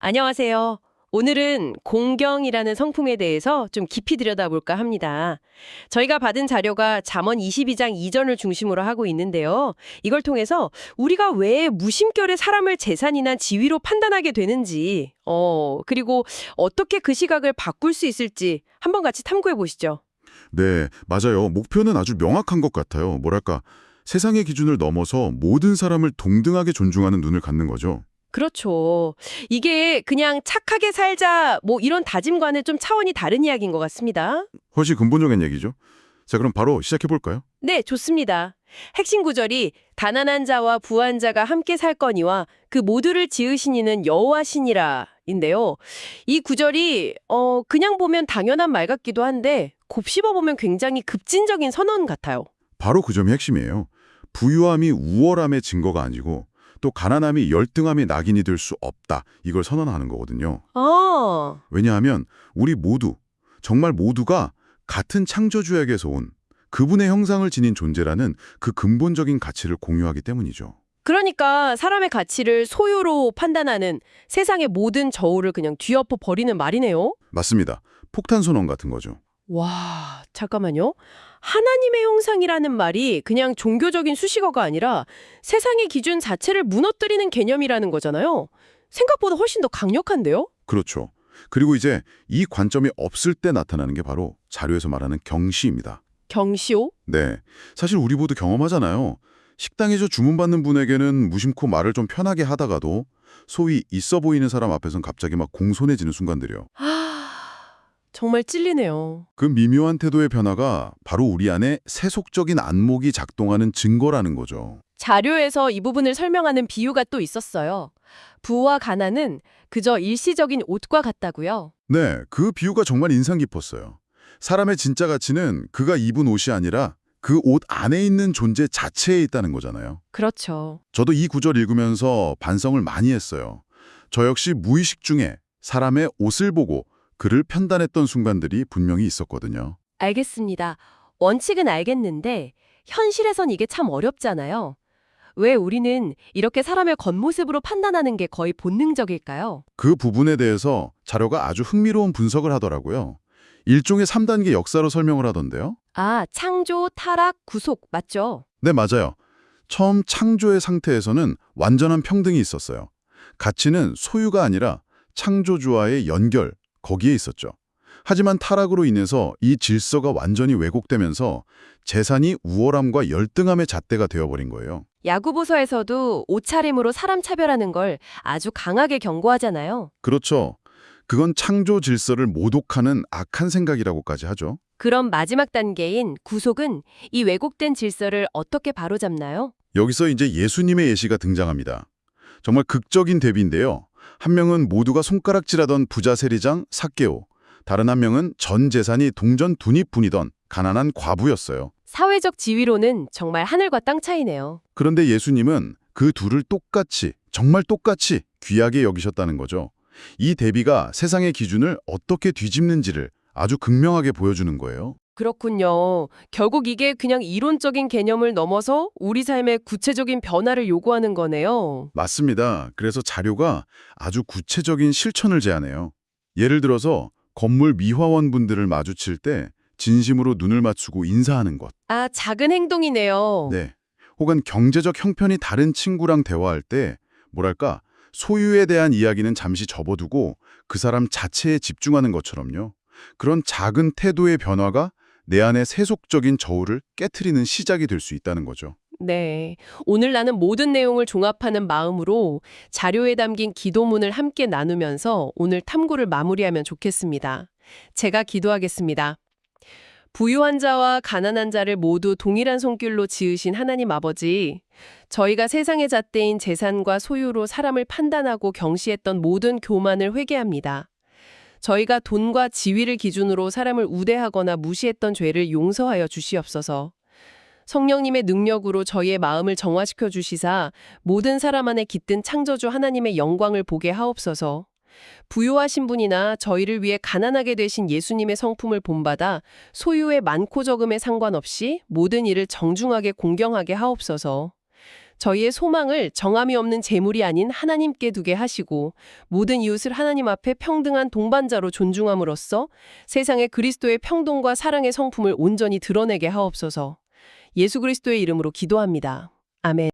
안녕하세요. 오늘은 공경이라는 성품에 대해서 좀 깊이 들여다볼까 합니다. 저희가 받은 자료가 잠언 22장 2전을 중심으로 하고 있는데요. 이걸 통해서 우리가 왜 무심결에 사람을 재산이나 지위로 판단하게 되는지, 어, 그리고 어떻게 그 시각을 바꿀 수 있을지 한번 같이 탐구해 보시죠. 네, 맞아요. 목표는 아주 명확한 것 같아요. 뭐랄까, 세상의 기준을 넘어서 모든 사람을 동등하게 존중하는 눈을 갖는 거죠. 그렇죠. 이게 그냥 착하게 살자 뭐 이런 다짐과는 좀 차원이 다른 이야기인 것 같습니다. 훨씬 근본적인 얘기죠. 자, 그럼 바로 시작해볼까요? 네, 좋습니다. 핵심 구절이 가난한 자와 부한 자가 함께 살 거니와 그 모두를 지으신 이는 여호와시니라인데요. 이 구절이 어 그냥 보면 당연한 말 같기도 한데 곱씹어 보면 굉장히 급진적인 선언 같아요. 바로 그 점이 핵심이에요. 부유함이 우월함의 증거가 아니고 또 가난함이 열등함의 낙인이 될 수 없다. 이걸 선언하는 거거든요. 아, 왜냐하면 우리 모두, 정말 모두가 같은 창조주에게서 온 그분의 형상을 지닌 존재라는 그 근본적인 가치를 공유하기 때문이죠. 그러니까 사람의 가치를 소유로 판단하는 세상의 모든 저울을 그냥 뒤엎어 버리는 말이네요. 맞습니다. 폭탄 선언 같은 거죠. 와, 잠깐만요. 하나님의 형상이라는 말이 그냥 종교적인 수식어가 아니라 세상의 기준 자체를 무너뜨리는 개념이라는 거잖아요. 생각보다 훨씬 더 강력한데요? 그렇죠. 그리고 이제 이 관점이 없을 때 나타나는 게 바로 자료에서 말하는 경시입니다. 경시오? 네. 사실 우리 모두 경험하잖아요. 식당에서 주문받는 분에게는 무심코 말을 좀 편하게 하다가도 소위 있어 보이는 사람 앞에선 갑자기 막 공손해지는 순간들이요. 아, 정말 찔리네요. 그 미묘한 태도의 변화가 바로 우리 안에 세속적인 안목이 작동하는 증거라는 거죠. 자료에서 이 부분을 설명하는 비유가 또 있었어요. 부와 가난은 그저 일시적인 옷과 같다고요. 네, 그 비유가 정말 인상 깊었어요. 사람의 진짜 가치는 그가 입은 옷이 아니라 그 옷 안에 있는 존재 자체에 있다는 거잖아요. 그렇죠. 저도 이 구절 읽으면서 반성을 많이 했어요. 저 역시 무의식 중에 사람의 옷을 보고 그를 편단했던 순간들이 분명히 있었거든요. 알겠습니다. 원칙은 알겠는데 현실에선 이게 참 어렵잖아요. 왜 우리는 이렇게 사람의 겉모습으로 판단하는 게 거의 본능적일까요? 그 부분에 대해서 자료가 아주 흥미로운 분석을 하더라고요. 일종의 3단계 역사로 설명을 하던데요. 아, 창조, 타락, 구속 맞죠? 네, 맞아요. 처음 창조의 상태에서는 완전한 평등이 있었어요. 가치는 소유가 아니라 창조주와의 연결, 거기에 있었죠. 하지만 타락으로 인해서 이 질서가 완전히 왜곡되면서 재산이 우월함과 열등함의 잣대가 되어버린 거예요. 야구보서에서도 옷차림으로 사람 차별하는 걸 아주 강하게 경고하잖아요. 그렇죠. 그건 창조 질서를 모독하는 악한 생각이라고까지 하죠. 그럼 마지막 단계인 구속은 이 왜곡된 질서를 어떻게 바로잡나요? 여기서 이제 예수님의 예시가 등장합니다. 정말 극적인 대비인데요. 한 명은 모두가 손가락질하던 부자 세리장 사케오, 다른 한 명은 전 재산이 동전 두니뿐이던 가난한 과부였어요. 사회적 지위로는 정말 하늘과 땅 차이네요. 그런데 예수님은 그 둘을 똑같이, 정말 똑같이 귀하게 여기셨다는 거죠. 이 대비가 세상의 기준을 어떻게 뒤집는지를 아주 극명하게 보여주는 거예요. 그렇군요. 결국 이게 그냥 이론적인 개념을 넘어서 우리 삶의 구체적인 변화를 요구하는 거네요. 맞습니다. 그래서 자료가 아주 구체적인 실천을 제안해요. 예를 들어서 건물 미화원 분들을 마주칠 때 진심으로 눈을 맞추고 인사하는 것. 아, 작은 행동이네요. 네. 혹은 경제적 형편이 다른 친구랑 대화할 때 뭐랄까 소유에 대한 이야기는 잠시 접어두고 그 사람 자체에 집중하는 것처럼요. 그런 작은 태도의 변화가 내 안의 세속적인 저울을 깨트리는 시작이 될 수 있다는 거죠. 네. 오늘 나는 모든 내용을 종합하는 마음으로 자료에 담긴 기도문을 함께 나누면서 오늘 탐구를 마무리하면 좋겠습니다. 제가 기도하겠습니다. 부유한 자와 가난한 자를 모두 동일한 손길로 지으신 하나님 아버지, 저희가 세상의 잣대인 재산과 소유로 사람을 판단하고 경시했던 모든 교만을 회개합니다. 저희가 돈과 지위를 기준으로 사람을 우대하거나 무시했던 죄를 용서하여 주시옵소서. 성령님의 능력으로 저희의 마음을 정화시켜 주시사 모든 사람 안에 깃든 창조주 하나님의 영광을 보게 하옵소서. 부유하신 분이나 저희를 위해 가난하게 되신 예수님의 성품을 본받아 소유의 많고 적음에 상관없이 모든 일을 정중하게 공경하게 하옵소서. 저희의 소망을 정함이 없는 재물이 아닌 하나님께 두게 하시고 모든 이웃을 하나님 앞에 평등한 동반자로 존중함으로써 세상에 그리스도의 평등과 사랑의 성품을 온전히 드러내게 하옵소서. 예수 그리스도의 이름으로 기도합니다. 아멘.